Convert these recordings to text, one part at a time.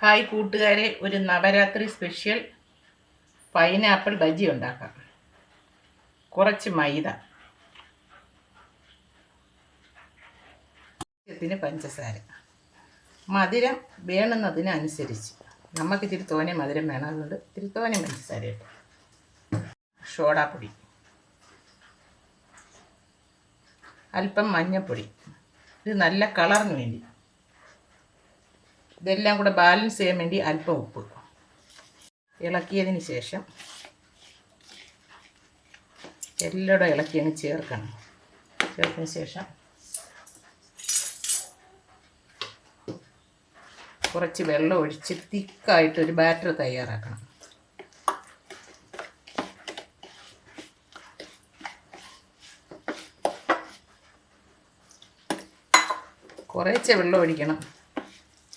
Hi കൂട്ടുകാരെ ഒരു Navaratri special pineapple bajji ഉണ്ടാക്കാം. കുറച്ച് മൈദ. ത്തിന് പഞ്ചസാര. മധുരം വേണമെന്നതിനനുസരിച്ച് നമുക്ക് ഇത്തിരി തോനെ മധുരം വേണം. അതുകൊണ്ട് ഇത്തിരി തോനെ പഞ്ചസാര ഇട്ടു. അല്പം മഞ്ഞൾപ്പൊടി ഇത് നല്ല കളറിന് വേണ്ടി. ഇതെല്ലാം കൂടെ ബാലൻസ് ചെയ്യാൻ വേണ്ടി അല്പം ഉപ്പ്. ഇളക്കിയതിന് ശേഷം എല്ലാം ഇളക്കി അങ്ങ് ചേർക്കണം. ചേർത്തതിന് ശേഷം കുറച്ച് വെള്ളം ഒഴിച്ച് തിക്കായിട്ട് ഒരു ബാറ്റർ തയ്യാറാക്കണം. കുറേച്ചെ വെള്ളം ഒഴിക്കണം.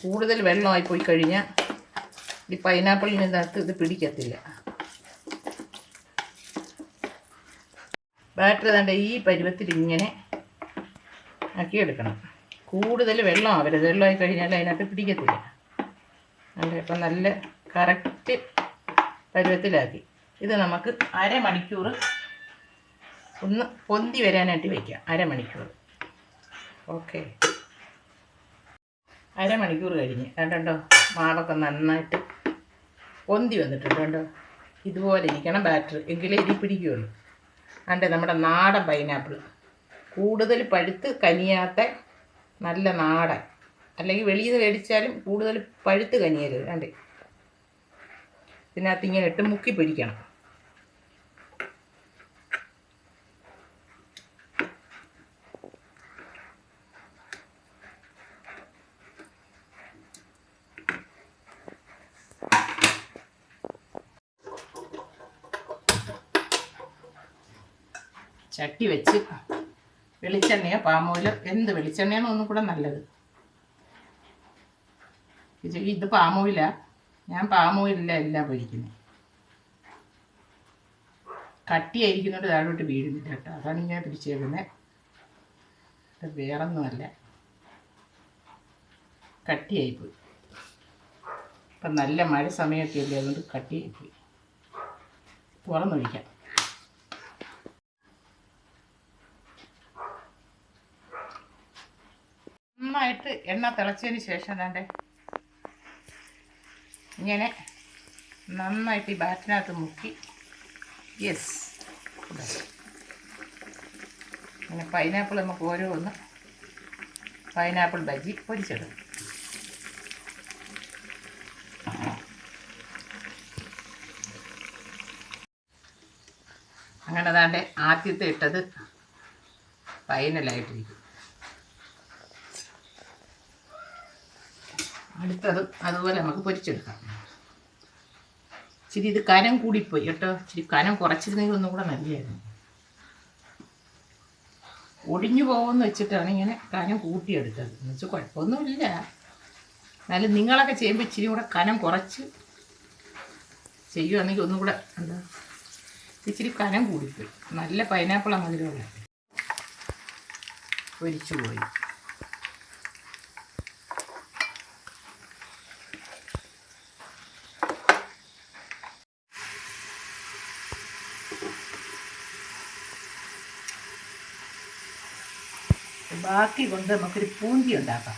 കൂടുതൽ വെള്ളമായി പോയി കഴിഞ്ഞാൽ ഈ പൈനാപ്പിളിനകത്ത് ഇത് പിടിക്കത്തില്ല. ബാറ്ററി തണ്ട ഈ പരുവത്തിൽ ഇങ്ങനെ ആക്കിയെടുക്കണം. കൂടുതൽ വെള്ളം ആവരുത്. വെള്ളമായി കഴിഞ്ഞാൽ അതിനകത്ത് പിടിക്കത്തില്ല. അല്ല ഇപ്പം നല്ല കറക്റ്റ് പരുവത്തിലാക്കി. ഇത് നമുക്ക് അരമണിക്കൂർ ഒന്ന് പൊന്തി വരാനായിട്ട് വയ്ക്കാം അരമണിക്കൂർ. ഓക്കെ. അരമണിക്കൂർ കഴിഞ്ഞ്. കണ്ടോ മാവൊക്കെ നന്നായിട്ട് പൊന്തി വന്നിട്ടുണ്ട് കണ്ടോ? ഇതുപോലെ ഇരിക്കണം ബാറ്റർ എങ്കിലേ ഇരി പിടിക്കുകയുള്ളൂ. കണ്ടേ നമ്മുടെ നാടൻ പൈനാപ്പിൾ. കൂടുതൽ പഴുത്ത് കനിയാത്ത നല്ല നാടൻ. അല്ലെങ്കിൽ വെളിയിൽ നിന്ന് മേടിച്ചാലും കൂടുതൽ പഴുത്ത് കനിയരുത് കണ്ടേ? ഇതിനകത്ത് ഇങ്ങനെ ഇട്ട് മുക്കി പൊരിക്കണം ചട്ടി വെച്ച് വെളിച്ചെണ്ണയോ പാമോയിലോ എന്ത് വെളിച്ചെണ്ണയാണ് ഒന്നും കൂടെ നല്ലത്. ഇത് ഇത് പാമോയില. ഞാൻ പാമോയിലില്ല എല്ലാം പൊരിക്കുന്നത് കട്ടിയായിരിക്കുന്നോണ്ട് താഴോട്ട് വീഴുന്നില്ല കേട്ടോ. അതാണ് ഞാൻ പിടിച്ചേക്കുന്നത് വേറൊന്നുമല്ല. കട്ടിയായിപ്പോയി. ഇപ്പം നല്ല മഴ സമയമൊക്കെ ഇല്ലേ അതുകൊണ്ട് കട്ടിയായിപ്പോയി. തുറന്നൊഴിക്കാം നന്നായിട്ട് എണ്ണ തിളച്ചതിന് ശേഷം വേണ്ടേ ഇങ്ങനെ നന്നായിട്ട് ഈ ബാറ്റിനകത്ത് മുക്കി. യെസ് ഇങ്ങനെ പൈനാപ്പിൾ നമുക്ക് ഓരോന്ന് പൈനാപ്പിൾ ബജി പൊരിച്ചിടും അങ്ങനെ താണ്ടെ ആദ്യത്തെ ഇട്ടത് ഫൈനലായിട്ടിരിക്കും അടുത്തതും അതുപോലെ നമുക്ക് പൊരിച്ചെടുക്കാം. ഇച്ചിരി ഇത് കനം കൂടിപ്പോയി കേട്ടോ. ഇച്ചിരി കനം കുറച്ചിരുന്നെങ്കിൽ ഒന്നും കൂടെ നല്ലതായിരുന്നു. ഒടിഞ്ഞു പോകുമെന്ന് വെച്ചിട്ടാണ് ഇങ്ങനെ കനം കൂട്ടിയെടുത്തത്. എന്ന് വെച്ചാൽ കുഴപ്പമൊന്നുമില്ല. എന്നാലും നിങ്ങളൊക്കെ ചെയ്യുമ്പോൾ ഇച്ചിരി കൂടെ കനം കുറച്ച് ചെയ്യുവാണെങ്കിൽ ഒന്നും കൂടെ എന്താ ഇച്ചിരി കനം കൂടിപ്പോയി. നല്ല പൈനാപ്പിൾ മധുരമുള്ള. പൊരിച്ചു പോയി. ബാക്കി കൊണ്ട് നമുക്കൊരു പൂന്തി ഉണ്ടാക്കാം.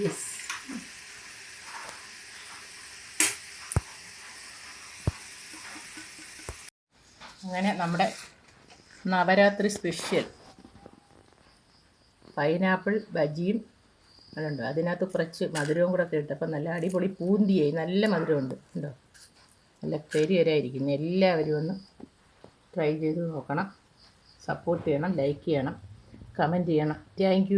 യെസ് അങ്ങനെ നമ്മുടെ നവരാത്രി സ്പെഷ്യൽ. പൈനാപ്പിൾ ബജിയും അതുണ്ട്. അതിനകത്ത് കുറച്ച് മധുരവും കൂടെ ഒക്കെ ഇട്ടപ്പോൾ നല്ല അടിപൊളി പൂന്തിയായി. നല്ല മധുരമുണ്ട്. ഉണ്ടോ? നല്ല പെരിയരായിരിക്കുന്നു എല്ലാവരും ഒന്ന് ട്രൈ ചെയ്ത് നോക്കണം. സപ്പോർട്ട് ചെയ്യണം ലൈക്ക് ചെയ്യണം കമന്റ് ചെയ്യണം. താങ്ക്